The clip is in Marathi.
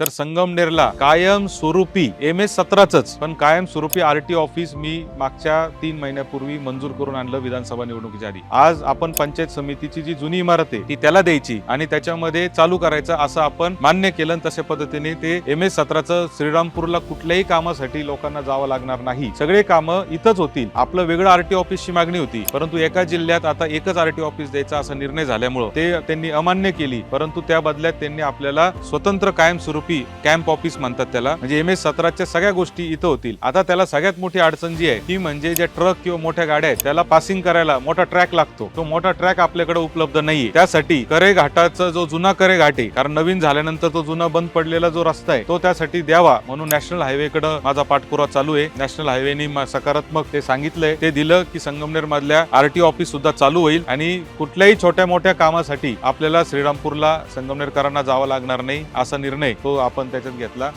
तर संगमनेरला कायम स्वरूपी एम एस सतराच पण कायम स्वरूपी आर टी ऑफिस मी मागच्या तीन महिन्यापूर्वी मंजूर करून आणलं विधानसभा निवडणुकीच्या आधी. आज आपण पंचायत समितीची जी जुनी इमारत आहे ती त्याला द्यायची आणि त्याच्यामध्ये चालू करायचं असं आपण मान्य केलं आणि तशा पद्धतीने ते एम एस सतराचं श्रीरामपूरला कुठल्याही कामासाठी लोकांना जावं लागणार नाही. सगळे कामं इथंच होतील. आपलं वेगळं आरटी ऑफिसची मागणी होती परंतु एका जिल्ह्यात आता एकच आर टी ऑफिस द्यायचा असा निर्णय झाल्यामुळं ते त्यांनी अमान्य केली परंतु त्या बदल्यात त्यांनी आपल्याला स्वतंत्र कायम स्वरूप ऑफी कॅम्प ऑफिस म्हणतात त्याला. म्हणजे एम एस सतराच्या सगळ्या गोष्टी इथं होतील. आता त्याला सगळ्यात मोठी अडचण जी आहे ती म्हणजे ज्या ट्रक किंवा मोठ्या गाड्या आहेत त्याला पासिंग करायला मोठा ट्रॅक लागतो. तो मोठा ट्रॅक आपल्याकडे उपलब्ध नाहीये. त्यासाठी करे घाटाचा जो जुना करे घाट आहे कारण नवीन झाल्यानंतर तो जुना बंद पडलेला जो रस्ता आहे तो त्यासाठी द्यावा. म्हणून नॅशनल हायवेकडे माझा पाठपुरावा चालू आहे. नॅशनल हायवेनी सकारात्मक ते सांगितलंय. ते दिलं की संगमनेर मधल्या आरटी ऑफिस सुद्धा चालू होईल. आणि कुठल्याही छोट्या मोठ्या कामासाठी आपल्याला श्रीरामपूरला संगमनेरकरांना जावं लागणार नाही असा निर्णय तो आपण त्याच्यात घेतला.